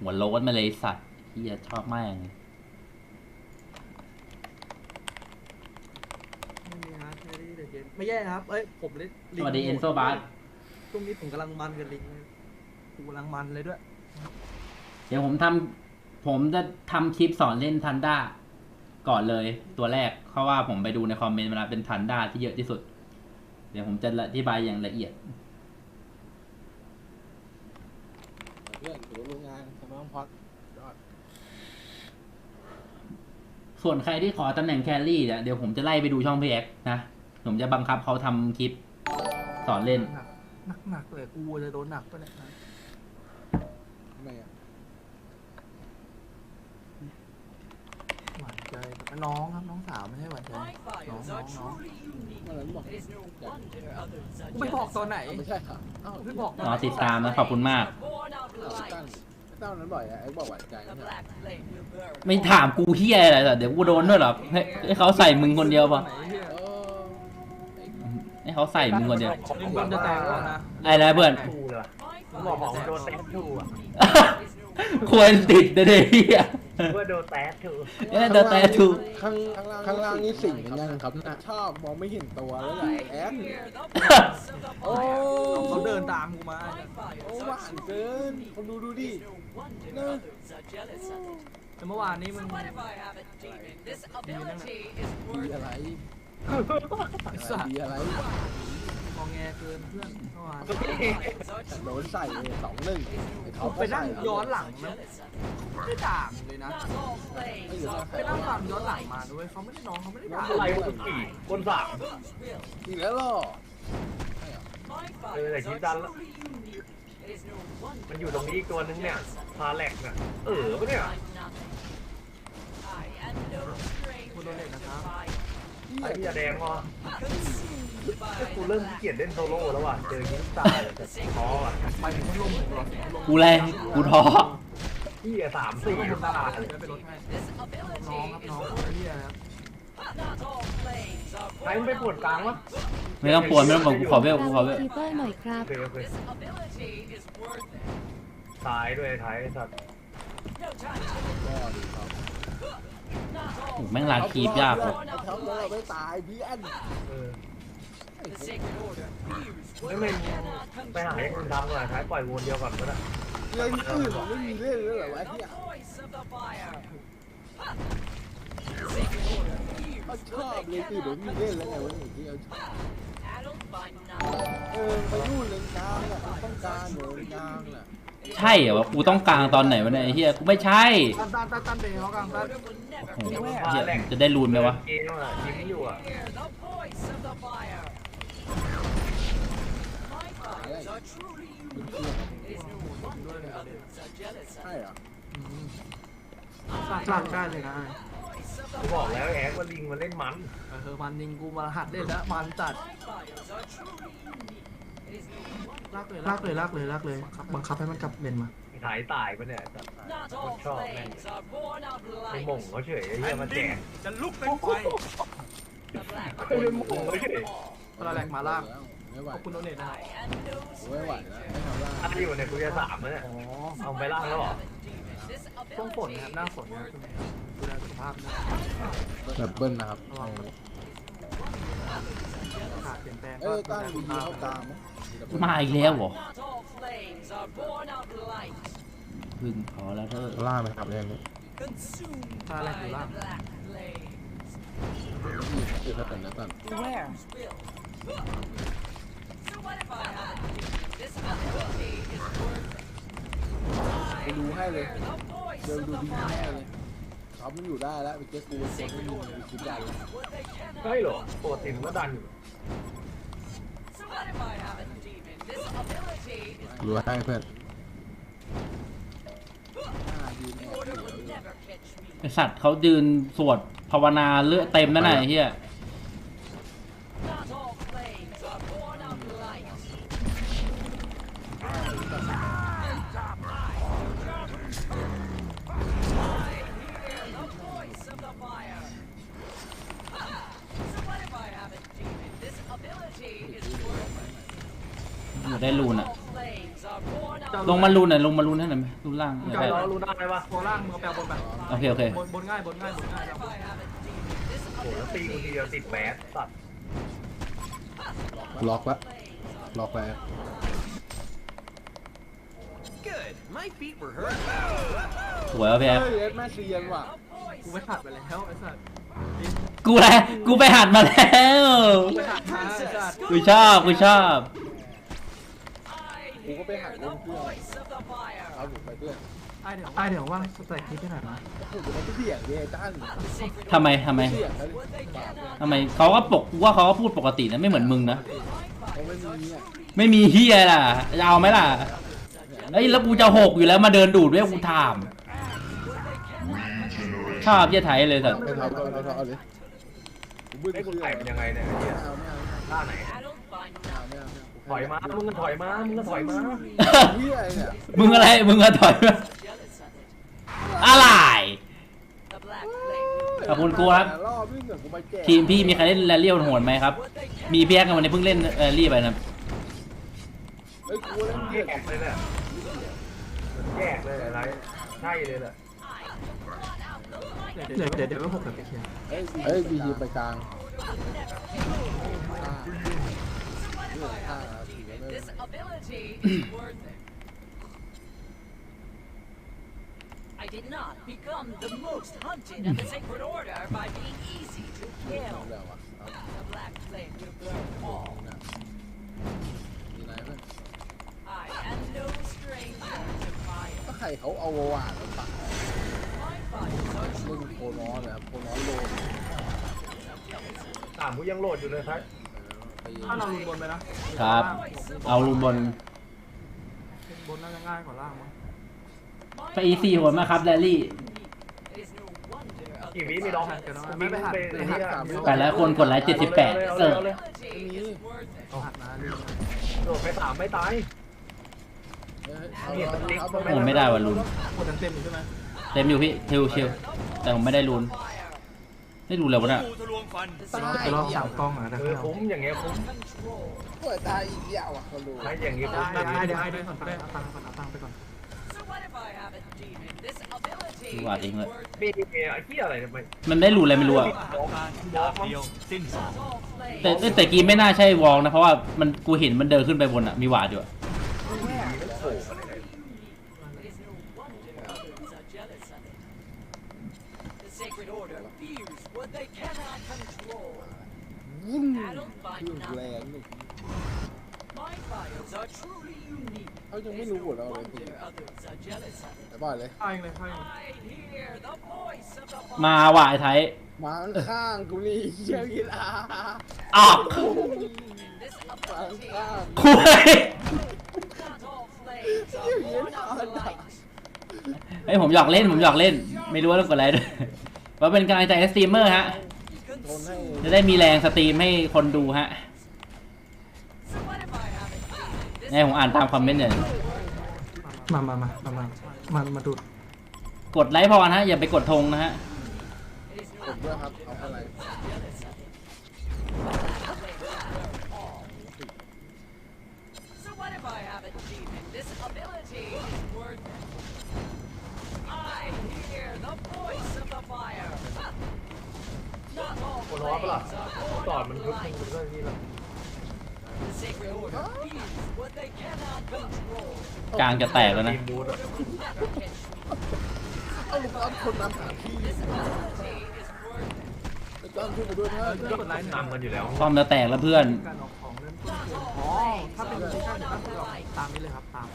หัวโล้นมาเลยไอ้สัตว์เฮียชอบมากไม่มีฮาร์ดแครี่แต่เกมไม่แย่ครับ เอ้ย ผมได้สวัสดีเอนโซบาสช่วงนี้ผมกำลังมันกับลิงเลยกูกำลังมันเลยด้วย เดี๋ยวผมทำผมจะทำคลิปสอนเล่นทันด้าก่อนเลยตัวแรกเพราะว่าผมไปดูในคอมเมนต์มาแล้วเป็นทันด้าที่เยอะที่สุด เดี๋ยวผมจะอธิบายอย่างละเอียด เพื่อนถือว่ารู้งานทำไมต้ องพอดยอดส่วนใครที่ขอตำแหน่งแครี่เนี่ยเดี๋ยวผมจะไล่ไปดูช่องพี่แอ็กนะ ผมจะบังคับเขาทำคลิปสอนเล่น หนักหนักๆเลยกูจะโดนหนักปะเนี่ยนะทำไมอะหวานใจแต่น้องครับน้องสาวไม่ใช่หวานใจน้องน้องน้องเมื่อบอกกูไปบอกตอนไหนไม่ใช่ค่ะอ้าวกูไปบอกตอนรไหอนติดตามนะขอบคุณมากอ้าวพี่ตั้น พี่ตั้นนั้นบ่อยอะไอ้บอกหวานใจไม่ใช่เหรอไม่ถามกูเฮียอะไรหรอเดี๋ยวกูโดนด้วยเหรอให้ให้เขาใส่มึงคนเดียวป่ะไหนเหี้ยเออให้เขาใส่มึงคนเดียวลิงมันจะแตกแล้วนะไอ้นะเพื่อนทูเลยผมบอกของโดนแตสทูอะควรติดนะเด็กเฮีย เพื่อโดนแตสทูเนี่ยเดอะแต่ถูกข้างข้างล่างนี่สิ่งกันยังครับน่ะชอบมองไม่เห็นตัวแล้วแหละแอนโอ้เขาเดินตามกูมาโอ้หวานเกินคนดูดูดิเนอะแต่เมื่อวานนี้มึงดีอะไรไอ้สัตว์ดีอะไร มองแงเกินเพื่อนเมื่อวานโดนใส่เลยสองหนึ่งไอ้ท็อปไปนั่งย้อนหลังนะไม่ด่ามึงเลยนะไปนั่งฟังย้อนหลังมาด้วยเขาไม่ได้น้องเขาไม่ได้ด่าอะไรคนสี่คนสามอีกแล้วเหรอเออแต่คิดดันแล้วมันอยู่ตรงนี้อีกตัวนึงเนี่ยพาแหลกน่ะเออปะเนี่ยคุณโดนเด็กนะครับไอ้พี่ยาแดงพอ กูเริ่มขี้เกียจเล่นโซโล่แล้วว่ะเจอยิงตายท้ออะไปถึงพัดลมผมเหรอพัดลมกูแรงกูท้อพี่อะสามสี่พัดลมตาตายยไปรถให้น้องครับน้องไอ้เหี้ยนะครับใครมันไปปวดกลางวะไม่ต้องปวดไม่ต้องปวดกูขอเวลกูขอเวลคีเปอร์หน่อยครัโอบเคโอเคตายด้วยท้ายไอ้สัตว์ก็ดีครับโอ้แม่งลากคีบยากว่ะไอ้ท็อปแล้วเราไม่ตายพี่แอนเออ ไอ้เหี้ยไม่ไม่ไปหาอย่างอื่นทำก่อนท้ายปล่อยวนเดียวก่อนก็ได้เล่นอื่นไม่มีเล่นเลยเหรอวะเฮียเขาชอบเลยคือเดี๋ยวมีเล่นแล้วไงวะนี่ที่เอาเออไปนู่นเลนกลางอะต้องการเหนือกลางอะใช่เหรอวะกูต้องกลางตอนไหนวะเนี่ยไอ้เฮียกูไม่ใช่ตันตันตันตันเบรเขากลางตันโอ้โหเหี้ยจะได้รูนไหมวะเกมอะยิ้มอยู่อะ ใช่เหรอหลักได้เลยนะกูบอกแล้วแอ๊กว่าลิงมันเล่นมัน เออมันยิงกูมาหัดเล่นแล้วมันจัดลากเลยลากเลยลากเลยลากเลย บังคับให้มันกลับเลนมาถ่ายตายปะเนี่ยคนชอบแม่งไอ้หม่งเขาเฉยไอ้เหี้ยมาแจกจะลุกเป็นไฟไอ้หม่งเขาเฉยเวลาแหลกมาลาก ไม่ไหวขอบคุณโดเนทนะไม่ไหวแล้วไม่ทำล่าถ้าอยู่ในกูจะสามแล้วเนี่ยอ๋อเอาไปล่างแล้วเหรอช่วงฝนนะครับหน้าฝนนะครับดูแลสุขภาพด้วยแบบเบิ้ลนะครับขาดเปลี่ยนแปลงเออตั้งดีเข้ากลางไหมมาอีกแล้วเหรอพึ่งพอแล้วเถอะล่าไหมครับเรื่องนี้ถ้าแรกอยู่ล่างคือถ้าเป็นนะตั้ง ไปดูให้เลยเดี๋ยวดูดีแน่เลยเขามันอยู่ได้แล้วไปเจ๊กูเป็นคนไม่มีคิดใหญ่เลยใช่เหรอปกติมันก็ดันอยู่รู้ให้เพื่อนยืนแอบอยู่ไอสัตว์เขายืนสวดภาวนาเลือดเต็มนั่นน่ะไอ้เฮีย ได้รูนอะลงมารูนหน่อยลงมารูนให้หน่อยไหมรูนล่างเออจะใช่รอรู้ได้ปะโคล่างมึงเอาแปลบนแบบโอเคโอเคบนบนง่ายบนง่ายบนง่ายโอ้โหตีกูทีเดียวติดแบสสัตว์ล็อกละล็อกแล้ว Good. My feet were hurt. สวยว่ะพี่แอฟเฮ้ยเอ็ดแม่เซียนว่ะกูไม่ขัดไปแล้วไอ้สัสกูแหละกูไปหัดมาแล้ว กูไม่ขัดมาไอ้สัสกูชอบกูชอบ กูก็ไปหักเล่นเพื่อนเอาผมไปเพื่อนไอ้เดี๋ยวไอ้เดี๋ยวว่างสแต็กคลิปให้หน่อยนะโอ้โหมันก็เบี่ยงเลยจ้านทำไมทำไมเบี่ยงแล้วบาปเลยทำไมเขาก็ปกกูว่าเขาก็พูดปกตินะไม่เหมือนมึงนะเขาไม่มีเนี่ยไม่มีเฮียล่ะจะเอาไหมล่ะเอ้ยแล้วกูจะหกอยู่แล้วมาเดินดูดด้วยกูถามชอบเยี่ยไทยเลยสัตว์ไปทำเอาเอาเอาเลยกูบึ้งไอ้กูคือไก่เป็นยังไงเนี่ยไอ้เหี้ยไม่เอาไม่เอาท่าไหน ไม่เอาไม่เอาถอยมา มึงก็ถอยมา มึงก็ถอยมาเฮียเนี่ยมึงอะไร มึงอะถอยมาอะไร ขอบคุณกูครับรอบวิ่งเหมือนกูไปแก่ทีมพี่มีใครเล่นแรลเลี่โหดไหมครับ มีพี่แอ๊กกันวันนี้เพิ่งเล่นแรลลี่ไปนะเฮ้ยกูเล่นแยเบียดกเลยเนี่ยแยกเลยอะไร ใช่เลยแหละเดี๋ยวเดี๋ยวเดี๋ยวไม่หกแบบไปเคลียร์เฮ้ยบีจีไปกลาง This เป็นไร ability is worth it. I did not become the most hunted of the Sacred Order by being easy to เอา kill. แล้ววะเอา The Black Flame will burn all. มีไหนเพื่อน I am no stranger to fire. ก็ใครเขาเอาวานมาปัก My fires are เล่น truly โคนอสเลยครับโคนอสโลน สามกูยังโหลดอยู่เลยครับ ถ้าเราลุนบนไปนะครับ เอาลุมบนบนน่าจะง่ายกว่าล่างมั้งไปอีซีหัวมาครับแรลลี่ It is no wonder of กี่ the วิมีดองเดี๋ยวนะวิ่ไม่งไปหัดไปไปไอ้หัเหี้ดยสามไปแล้วคนกดไลค์78เออ ability is worth it. หัดนะลืมโดดไปสามไม่ตายโอ้ไม่ได้ว่ะลุนกดเต็มๆอยู่ใช่ไหมเต็มอยู่พี่เทลชิลแต่ผมไม่ได้ลุน ไม่ลุนแล้ววะน่ะทะลวงฟันเดี๋ยวลองสามกล้องหน่อยนะเออคุ้มอย่างเงี้ยคุ้ม Control. เปิดตายอีกยาวอะเขาดูใช้อย่างงี้ได้คุ้มได้เดี๋ยวไอ้เดี๋ยวก่อนไปเอาตังค์ก่อนเอาตังค์ไปก่อน So what if I have a demon? This ability ว่าจริง is เลย worth มีไอ้เหี้ยอะไรเนี่ยมันมันไม่ได้ลุนอะไรไม่รู้อะการดาบเดียวสิ้นสอง all flame. แต่แต่แต่กีไม่น่าใช่วอลนะเพราะว่ามันกูเห็นมันเดินขึ้นไปบนอะมีหวาดอยู่อะ It is no wonder others are jealous of it. The Sacred Order fears what they cannot control. วุ่น I don't เครื่อง find แร nothing. งนี่ My fires are truly unique. เขายัง It ไม่ is รู้ no หมดแล้วเลยพี่ wonder others are jealous of ไป it. บ่อยเลยเข้าเองเลยเข้าเอง I hear the voice of the มา fire. ว่ะไอ้ไทยมาข้างๆกูนี่เชี่ยกีฬาออก This มา ability, ข้างคุย not all flames are born of the light. เฮ้ยผมหยอกเล่นผมหยอกเล่น ไม่รู้ว่าต้องกดอะไรด้วยว่าเป็นกำลังใจให้สตรีมเมอร์ฮะๆทนให้ จะได้มีแรงสตรีมให้คนดูฮะ So what if I have a demon? This ในผมอ่านตามคอมเมนต์เนี่ยมามามามามามามาดูดกดไลค์พอนะฮะอย่าไปกดธงนะฮะ It is ผ no มด้วยครับเอาอะไร So what if I have a demon? This ability is worth it. I hear the voice of the fire. Not all คนร้อนปะล่ะ flames are ก่อน born มัน of คึก light. มันก็นี่แหละ The sacred order fears what they cannot control. กลางจะแตกแล้วนะทีมบูธอะ Never catch me. เอาลูกเอาคนนำหาพี่ This ability is worth it. ไปจ้างขึ้นมาด้วยนะเพื่อนกดไลค์หนึ่งนำกันอยู่แล้วคอมจะแตกแล้วเพื่อน การออกของเล่นต้นเกมอ๋อถ้าเป็นไม่ใช่เดี๋ยวต้องออกตามนี้เลยครับตาม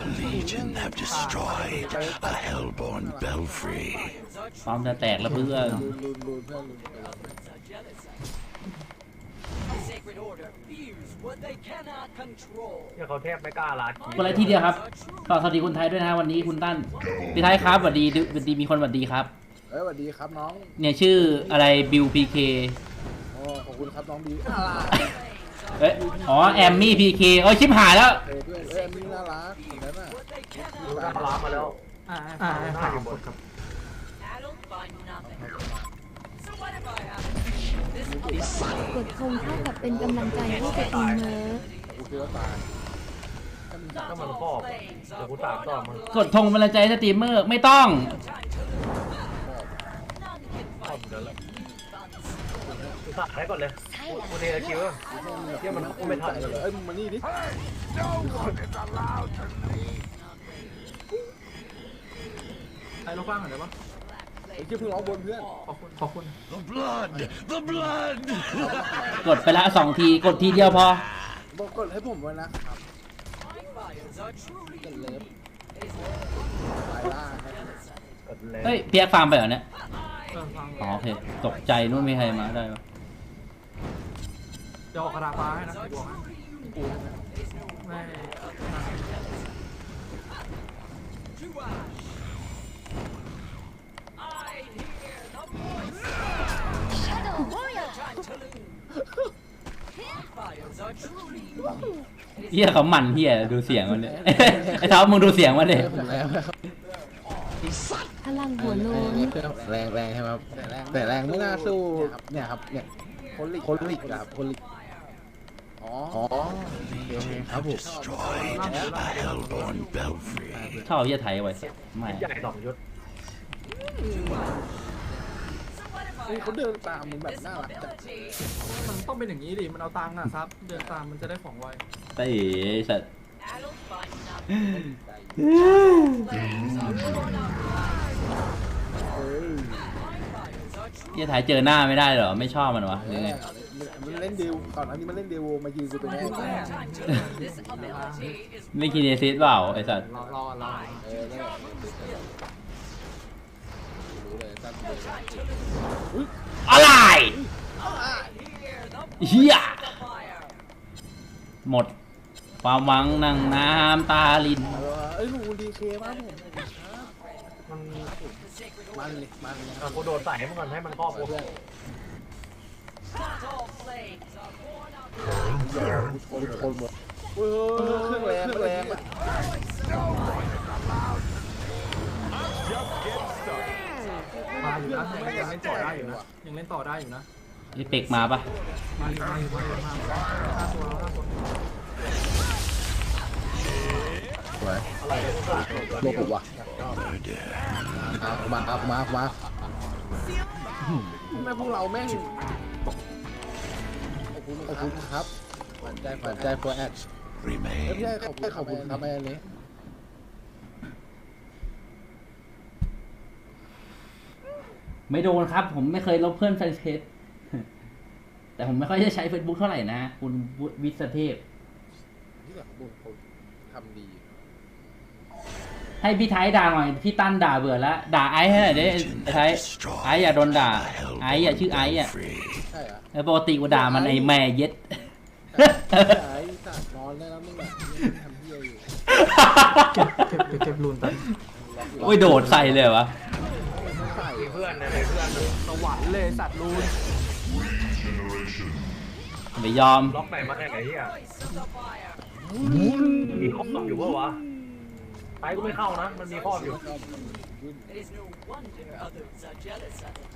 The Legion have destroyed a hellborn belfry. คอมจะแตกแล้วเพื่อนลุนลุนลุนเพื่อนลุน เนี่ยเขาแทบไม่กล้าลาดกดไลค์ทีเดียวครับฝากสวัสดีคนไทยด้วยนะฮะวันนี้คุณตั้นพี่ไทยครับสวัสดีสวัสดีมีคนสวัสดีครับ เอ้ยสวัสดีครับน้อง เนี่ยชื่ออะไรบิวพีเคโอ้ขอบคุณครับน้องบีอะไรเอ้ยอ๋อแอมมี่พีเคโอ้ยชิบหายแล้วเอ้ยด้วยเอ้ยมีน่ารักคนนั้นน่ะ What they cannot ดูหน้าปลาร้ามาแล้วอ่าอ่าอ่าอยู่บนครับ กดธงเท่ากับเป็นกำลังใจให้สตรีมเมอร์กูคิดว่าตายถ้ามันครอบอะเดี๋ยวกูตามต่อมันกดธงบรรลัยใจสตรีมเมอร์ไม่ต้อง ครอบเดี๋ยวแล้วกูตัดให้ก่อนเลยกูกูเทคิวอะเที่ยมันกูไม่ทันใจเลยเอ้ยมึงมานี่ดิใครลูกบ้างหน่อยได้ปะไอ้ที่เพิ่งร้องบนเพื่อนขอบคุณขอบคุณ The blood! The blood! กดไปละสองทีกดทีเดียวพอ บอกกดให้ผมไว้นะครับ My fires are truly กันเลิฟ It is ลายล่าครับกดเลยเฮ้ยเปียกฟาร์มไปเหรอเนี่ยเออฟังอ๋อโอเคตกใจนู่นมีใครมาได้ปะเดี๋ยวออกกระดาษฟ้าให้นะบวกให้กูนะไม่ เฮียเขาหมั่นเฮียดูเสียงมันเลยไอ้เท้ามึงดูเสียงมันเลยผมแล้วครับพลังหัวโลนแรงแรงใช่ไหมครับแต่แรงไม่น่าสู้เนี่ยครับเนี่ยคนลิกคนลิกอะครับคนลิกอ๋ออ๋อโอเคโอเคครับผม Destroy a hellborn belfry. ชอบเฮียไทยไว้สัสไม่ใหญ่สองยุทธ So what if I เฮ้ยเขา have เดินตามมึงแบบ this น่ารักจัง ability? มันต้องเป็นอย่างนี้ดิ มันเอาตังค์อะซับ เดินตามมันจะได้ของไวไอ้สัส That'll find nothing. Flames are born of light. เฮ้ย My fires are truly เฮียไทยเจอหน้าไม่ได้เหรอ ไม่ชอบมันวะหรือไงมันเล่นเดวก่อนอันนี้มันเล่นเดวมายืนกูเป็นแน่ Chantaloo. This ability is ไม่คิดเนซิสเปล่าไอ้สัสรอรอรอเอะไรเฮียหมด ความหวังนั่งน้ำตาลินเอ้ยหนูดีเคมากผมมันมันเลยมันเลยอะกูโดนใส่ให้มันก่อนให้มันครอบกูเพื่อน Not all flames are born of คนคนหมดเออเครื่องแรงเครื่องแรง มาอยู่นะยังยังเล่นต่อได้อยู่นะยังเล่นต่อได้อยู่นะไอ้เป็กมาปะมาอยู่มาอยู่มาอยู่มาอยู่ห้าตัวแล้วห้าตัวไว้อะไรเนี่ยกูตัดโลกผมว่ะเอามาเอามาเอามาแม่พวกเราแม่งขอบคุณขอบคุณครับหวานใจหวานใจโฟร์แอดไม่ Remain ใช่ขอบคุณขอบคุณครับแม่นี้ ไม่โดนครับ ผมไม่เคยลบเพื่อนเฟซเฟซแต่ผมไม่ค่อยจะใช้ Facebook เท่าไหร่นะ คุณวิศเทพ ที่แบบบุญคนทำดี ให้พี่ไทยด่าหน่อย พี่ตั้นด่าเบื่อแล้ว ด่าไอ้ให้หน่อยดิไอ้ไทยไอ้อย่าโดนด่า ไอ้อย่าชื่อไอ้อะ belfry. ใช่เหรอแล้วปกติกูด่ามันไอ้แม่เย็ดใช่สัตว์นอนได้แล้วมึงแบบทำเพี้ยอยู่เก็บเก็บเก็บเก็บรูนตันโอ้ยโดดใส่เลยเหรอวะไม่ใส่มีเพื่ อนนะมีเพื่อนนะสวรรค์เลยสัตว์รูนไม่ยอม ล็อกไหนมาไหนไหนเฮีย voice of the fire. มีครอบอยู่ปะวะตายกูไม่เข้านะ มันมีครอบอยู่ It is no wonder others are jealous of it.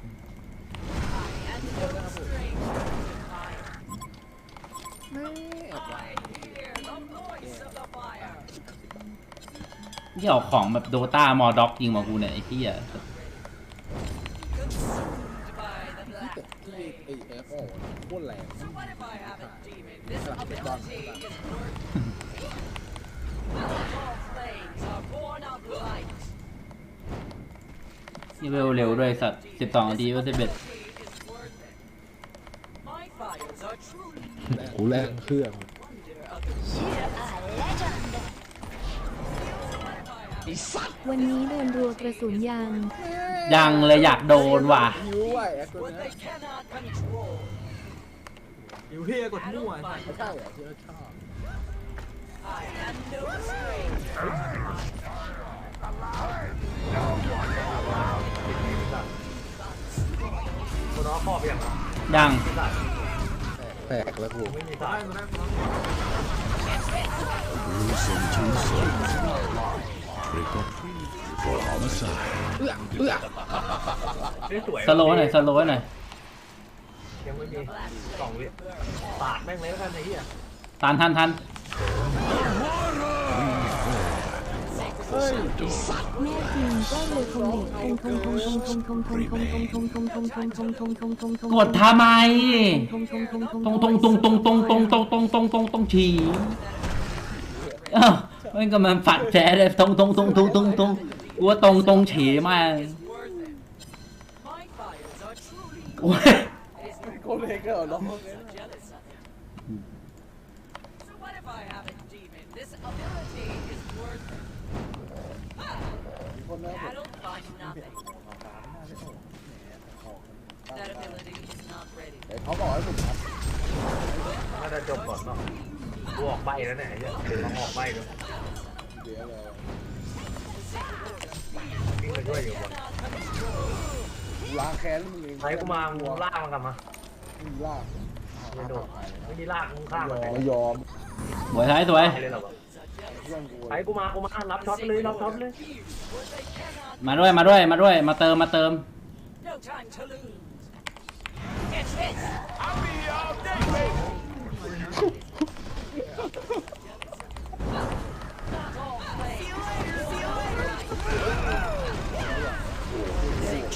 I am no stranger to fire. แม่แอบว่ะ I hear the voice of the fire. ที่เอาของแบบโดตามอด็อกยิงมากูเนี่ยไอ้ที่อะ Consumed by the black ที่ไอเอฟโอโคตรแรง So what if I have a demon? This ability is worth it. Not all flames are born of light. นี่เร็วเร็วด้วยสัตว์สิบสองนาทีว่าสิบเอ็ด Ability is worth it. My fires are truly กูแรงเครื่อง wonder others. You're a legend วันนี้โดนรัวกระสุนยางยังเลยอยากโดนว่ะหิวไอ้แอคตัว What เนี้ย they cannot control. อยู่เฮียกดมั่วไอ้สัตว์ไม่ใช่เหรอที่เขาชอบ ครอบอย่างไรยังแตกแล้วกูไม่มีตัวสาได้ยตัวได้ตัวได้ Losing two souls. Break up for homicide. เอื้อเอื้อไม่สวยสโลว์หน่อยสโลว์หน่อยยังไม่มีสองวิปาดแม่งเลยแล้วกันไอ้เหี้ยทันทันทัน กด็กคงคทำไมตรงตรงตรงตรงตรงตรงตรงตรงตรงตรงตรงฉี่อ้มันก็มันฝัดแฉเลยตรงตรงตรงตรงตรงตรงกูว่าตรงตรงฉีมากโอ้ย เขาบอกให้ผมครับน่าจะจบก่อนเนาะบวกใบแล้วเนี่ยเดี๋ยลองออกใบดูวยวิ่งไปช่วยอยู่บนล้างแค้นมึงเองไหนกูมามึลากมันกลับมามึงลากไม่โดนไม่ได้ลากมึงข้ามันเยอมสวยท้ายสวยอก ไปกูมากูมารับช็อตไปเลยรับช็อตเลยมาด้วยมาด้วยมาด้วยมาเติมมาเติม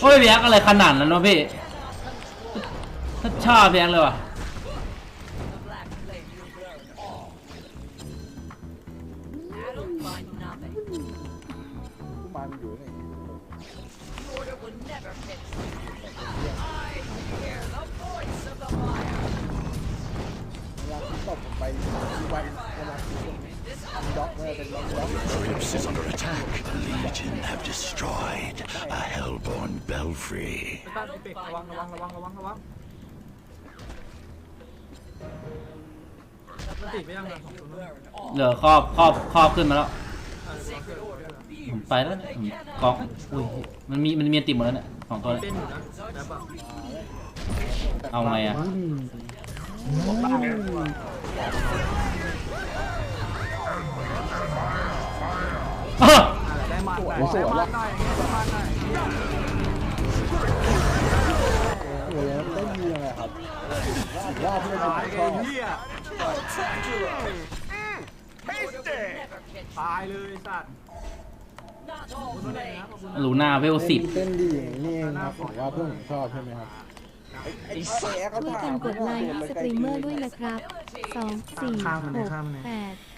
โอ้ยแยกอะไรขนาดนั้นวะพี่ชอบแยกเลยวะ do of is under attack. The Legion have destroyed a Hellborn belfry. ผมไปแล้วเนี่กองอุ้ยมันมีมันมีอันติดหมดแล้วเนี่ยสองตัวเนี่ยเอาไงอะอ้ะโอ้โหตายเลยสัตว์ ลูน่าเวลสิบเต้นดีนี่เองครับผมว่าเพื่อนชอบใช่ไหมครับช่วยกันกดไลค์ให้สตรีมเมอร์ด้วยนะครับสองสี่หกแปด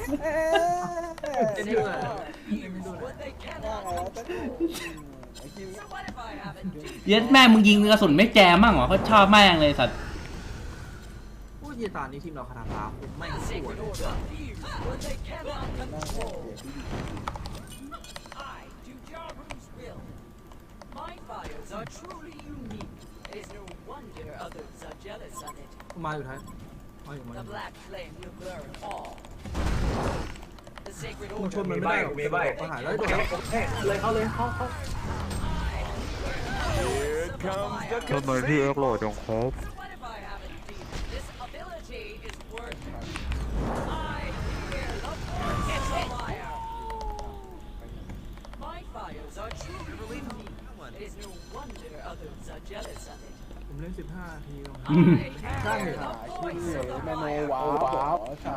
อย What they cannot So what if I haven't beaten เย็ดแม่งมึงยิงกระสุนไม่แจมมั่งเหรอเขาชอบแม่งเลยสัตว์พูดยีตานี้ทีมเราคาถาฟ้าผมไม่ the สวย sacred order fuse what they cannot control? I do Jarru's will. My fires are truly unique. It is no wonder others are jealous of it. มาอยู่ท้ายมาอยู่มา อ The ยู่ black flame will burn all. The sacred มึงชน order มันมีไม่ใบได้หรอกมีใบประหารแล้วโดโอนเคโอเคเลยเข้าเลยเข้าเข้า Here comes the ทำไมพี่เอ็กโหลดจังครับ So what if I haven't beaten? This ability is worth it. I hear the voice of fire. My fires are truly unique. It is no wonder others are jealous of it. ผมเล่น15นาทีลง I hear the voice of the แมโน fire. ว้าวว้าวใช่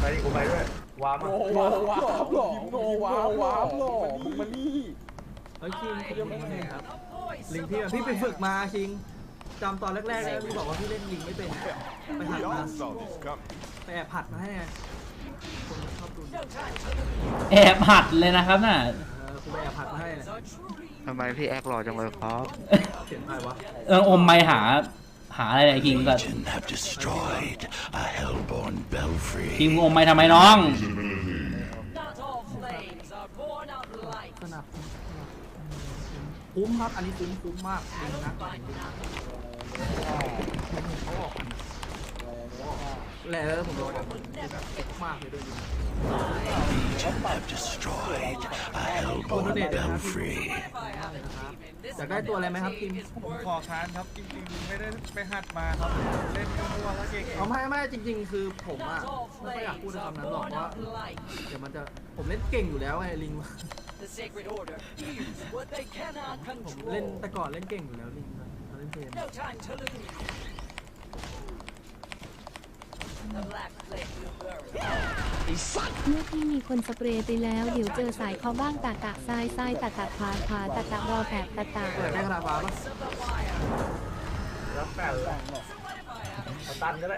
ไปดิกูไปด้วยว้ามาโนว้าวว้าวหรอโนว้าวว้าวหรอมึงมานี่เฮ้ยคิงคุณยังไม่เห็นครับลิงพี่พี่ไปฝึกมาคิงจำตอนแรกๆเลยพี่บอกว่าพี่เล่นลิงไม่เป็นไปหัดมาไปแอบผัดมาให้ไงคนชอบดูแอบหัดเลยนะครับน่ะเออกูไปแอบผัดมาให้ทำไมพี่แอ็กโหลดจังเลยครับเสียงใครวะเอออมไม่หา หาอะไรไอ้คิงก็คิงงงไปทำไมน้องคุ้มครับอันนี้คุ้มคุ้มมากจริงนะแล้วผมโดนแบบมากเลยด้วย ตัวโดเนทนะครับอยากได้ตัวอะไรไหมครับทีมขอค้านครับจริงๆไม่ได้ไปหัดมาครับเล่นมั่วแล้วเก่งเอาไม่ไม่จริง ๆ คือผมอะไม่ค่อยอยากพูดคำนั้นหรอกว่าเดี๋ยวมันจะผมเล่นเก่งอยู่แล้วไอ้ลิงผมเล่นแต่ก่อนเล่นเก่งอยู่แล้วลิงเล่นเกม เมื่อกี้มีคนสเปรย์ไปแล้ว เดี๋ยวเจอสายเขาบ้างตะกะซ้ายซ้ายตะกะขาขาตะกะรอแผลตาดฟ้าปะแล้แปดลตันก็ได้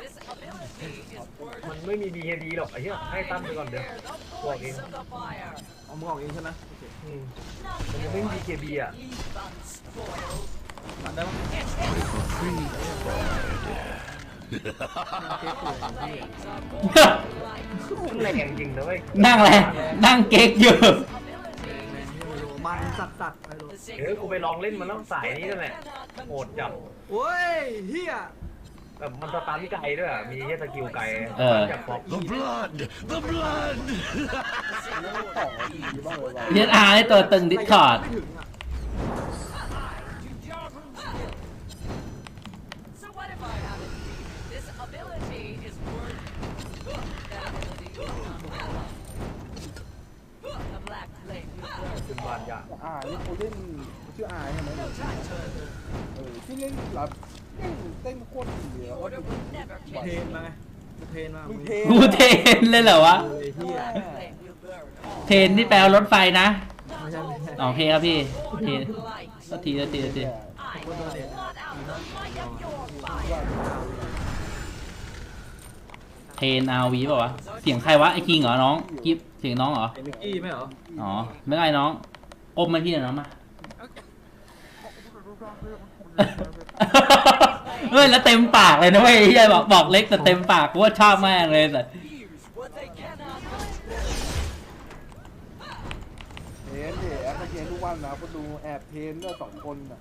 มันไม่มี BKB หรอกไอ้เหี้ยให้ตันไปก่อนเดี๋ยวบอกเองเอามึงออกเองใช่ไหมมันยังไม่มี BKB อะตันได้ปะ นั่งอะไรนั่งเก๊กอยู่มันสัตว์สัตว์ไปเลยเฮ้ยกูไปลองเล่นมันต้องสายนี้นั่นแหละโหดจับโอ้ยเฮียแบบมันสตันไกลด้วยมีเฮียสกิลไกลเออจากฟอก The blood The blood เฮียอาร์ไอตัวตึงดิสคอร์ดานี่เขาเล่นชื่ออายใช่ไหมเออที่เล่นหลับเล่นเต้นโคตรดีเลยว่าจะเทนมากูเทนมามึงเทนกูเทนเลยเหรอวะ เฮีทนที่แปลรถไฟนะโอเคครับพี่โอเคสักทีสักทีสักทีเทนอาวีป่าวะ เสียงใครวะไอ้คิงเหรอน้องกิฟเสียงน้องเหรอ เอ็นกี้ไม่เหรอ อ๋อ ไม่ได้น้อง อมมาที่ไหนน้มาเฮ้ยแล้วเต็มปากเลยนะเว้ยที่ยายบอกบอกเล็กแต่เต็มปากกูว่าชอบมากเลยแต่เห็นเดี๋อเมื่อกี้กว่นนะก็ดูแอบเทนเนอร์สองคนน่ะ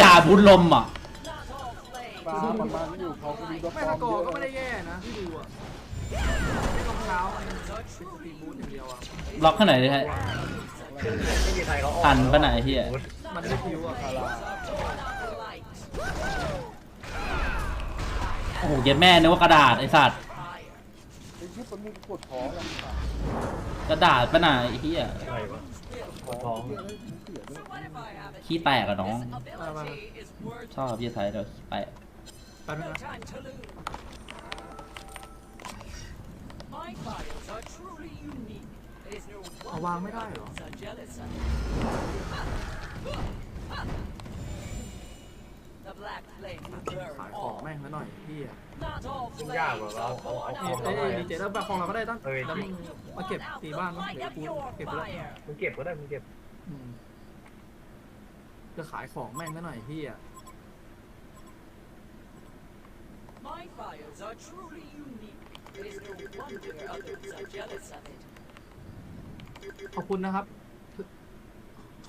จ่าบุญลมอะฟ้ามันมันอยู่เขาก็มีตัวไม่สกอร์ก็ไม่ได้แย่นะที่ดูอะเล่นรองเท้ามันเป็นสตรีมบูทอย่างเดียวอะล็อกขนาดไหนเลยฮะไม่มีใครเขาออกทันปะไหนยไอ้เหี้ยมันไม่คิวอะโอ้โหเย็ดแม่นึกว่ากระดาษไอ้สัตว์ไอ้ที่มันมีกดท้องอะกระดาษปะไหนะไอ้เหี้ยอะไรวะ ปวดท้องขี้แตกอะน้องมามาชอบเหี้ยไทยเดี๋ยวขี้แตกแป๊บนึงนะ Time to lose. My files are truly unique. It is no เอาวางไม่ได้เหรอ ขาย burn ของ all. แม่งแล้วหน่อยพี่อะ Not all มัน flames ยากกว่าเรา are เอาเอา born เอ้ย out เอ้ of ย fire. ดีเจแล้วแบบของเราก็ได้ตั้งเออแล้วมึงมาเก็บตีบ้านมั้งเดี๋ยวกูเก็บไปแล้วมึงเก็บก็ได้มึงเก็บอืมจะขายของแม่งแล้วหน่อยพี่อะ My files are truly unique. It is no wonder others are jealous of it. ขอบคุณนะครับ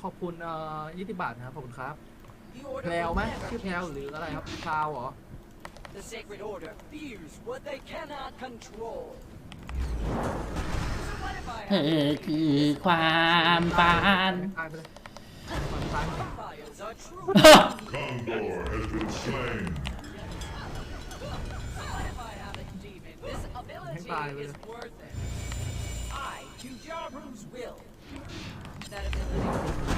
ขอบคุณเอ่อยี่สิบบาทนะครับขอบคุณครับ The แพล order ว will ไหม never ชื่อแพลว be หรืออะไรครับพราวเหรอ The sacred order fears what they cannot control. So what if I เธ have อคือความฝัน ตายไปเลยมันตายไป files are true? Condor has been slain. What if I have a demon? This ability is worth it. I, to Jabru's will. That ability.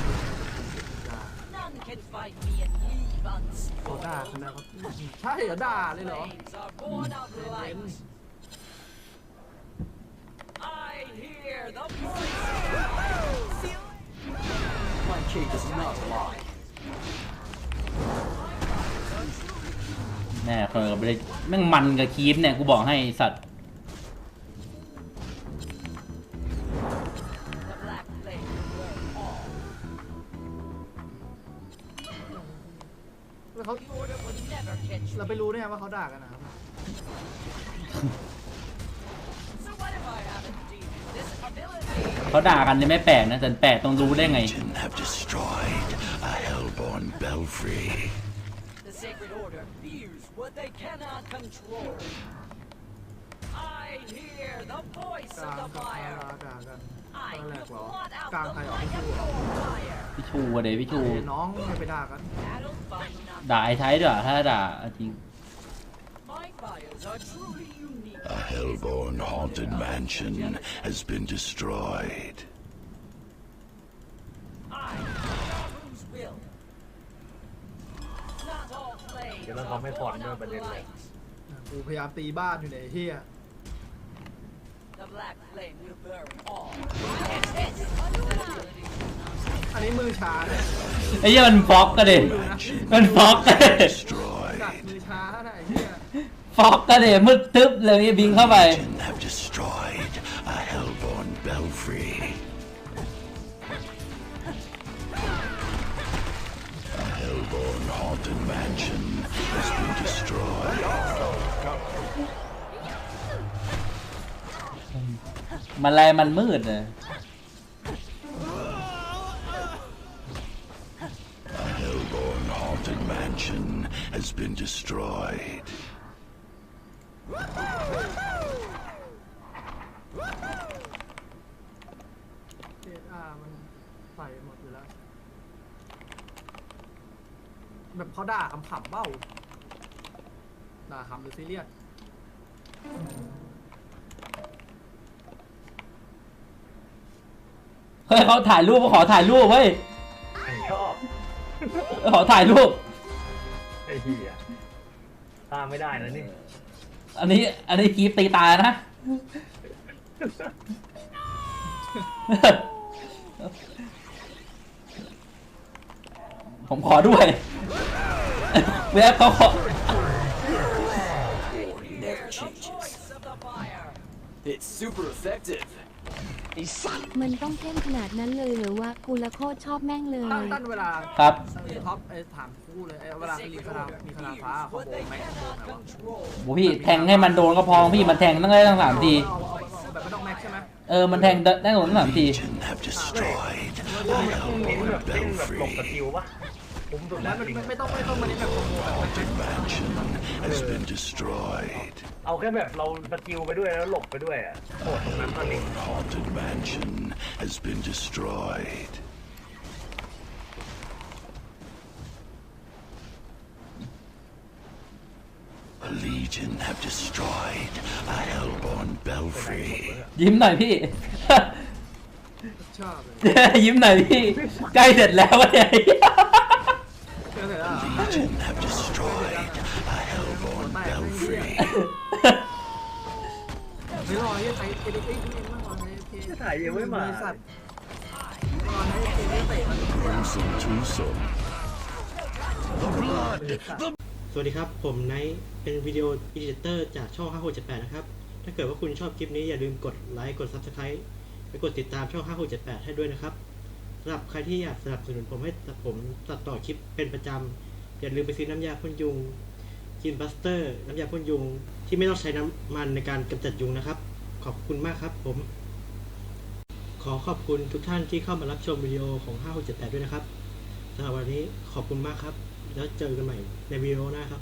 None can fight me and leave เขาด่า unspoiled. คุณนะครับใช่เหรอด่าเลยเหรอ Flames are born of light. I hear the voice of My cake is not alive. แม่เคยไปเลยแม่งมันกับคีฟเนี่ยกูบอกให้ไอ้สัตว์ เรา me. ไปรู้ได้ไงว่าเขาด่ากันนะครับ So what if I haven't demon? This ability เขาด่ากันจะไม่แปลกนะแต่แปลกต้องรู้ได้ไง Legion have destroyed a hellborn belfry. The Sacred Order fears what they cannot control. กลาง of กับ the พา fire. ราด่ากัน I ตอนแร will กเหรอ blot out กลาง the ใครออก light พี่ชู of เหรอ your fire. พี่ชูอะเดยวพี่ชูเอ้ยน้องไม่ไปด่ากัน Battle by night. ด่าไอ้ไทยด้วยเหรอถ้าด่าจริง My fires are truly unique. A hellborn haunted mansion has been destroyed. I whose will. Not all flames เดี๋ยวเราทำให้ถอด born ด้วย of ประเด็นเลย light. กูพยายามตีบ้านอยู่ในยไอ้เฮีย อันนี้มือช้าเนี่ยไอ้เหี้ยมันฟอกก็ดิมันฟอกก็ดิจัดมือช้าน่ะไอ้เฮียฟอกก็ดิมืดตึ๊บเลยบิงเข้าไป มันอะไรมันมืดเลย A hellborn haunted mansion has been destroyed. เอามันใส่หมดอยู่แล้ว แบบเขาด่าคำขำๆเบ้าด่าคำหรือซีเรียส เฮ้ยเขาถ่ายรูปเขาขอถ่ายรูปเว้ยชอบขอถ่ายรูป ไอ้เหี้ยตามไม่ได้นะนี่อันนี้ อันนี้คีฟตีตายนะ ผมขอด้วยเว็บเขาขอ Voice of the fire. It's super effective. มันต้องเท่งขนาดนั้นเลยเหรือว่ากูละโคตรชอบแม่งเลย ตั้งตั้นเวลาครับท็อปไอ้ถามคู่เลยไอ้เวลามีคารามีคาราฟ้าคอมโบแม็กซ์คอมโบไงวะโหพี่แทงให้มันโดนก็พอพี่มันแทงตั้งได้ตั้งสามทีเอาเอาเอาแบบไม่ต้องแม็กซ์ใช่ไหมเออมันแทงได้โดนตั้งสามที Legion have destroyed เน้น a แบบ hellborn เน้นแบบหลบส belfry. กิลปะคุ้มสุด แล้แล้ววมันจริงไม่ไม่ต้องไม่ต้องมาเน้นแบบคอมโบแบบแม็กซ์ Haunted mansion has been destroyed. เอาแค่แบบเราสกิลไปด้วยแล้วหลบไปด้วยอะโหดตรงนั้นตอนนี้ Haunted mansion has been destroyed. A legion have destroyed a hellborn belfry. ยิ้มหน่อยพี่ ชอบเลยยิ้มหน่อยพี่ ใกล้เสร็จแล้วเนี่ Legion have destroyed a hellborn belfry. ไม่รอยี่ไทยเอเดเอ้ยเอ็นมากรอไทยเอเคถ่ายยังไม่มาบริษัทรอไทยเอเคไม่เตะมัน Crimson Twosome. The blood! สวัสดีครับ ผมไนท์เป็นวิดีโออีดิเตอร์จากช่อง 5678 นะครับ ถ้าเกิดว่าคุณชอบคลิปนี้อย่าลืมกดไลค์ กด Subscribe และกดติดตามช่อง 5678 ให้ด้วยนะครับสำหรับใครที่อยากสนับสนุนผมให้ผมตัดต่อคลิปเป็นประจำ อย่าลืมไปซื้อน้ำยาพ่นยุงกินบัสเตอร์ น้ำยาพ่นยุง ที่ไม่ต้องใช้น้ำมันในการกำจัดยุงนะครับ ขอบคุณมากครับผม ขอขอบคุณทุกท่านที่เข้ามารับชมวิดีโอของ 5678 ด้วยนะครับสำหรับวันนี้ขอบคุณมากครับ แล้วเจอกันใหม่ในวิดีโอหน้าครับ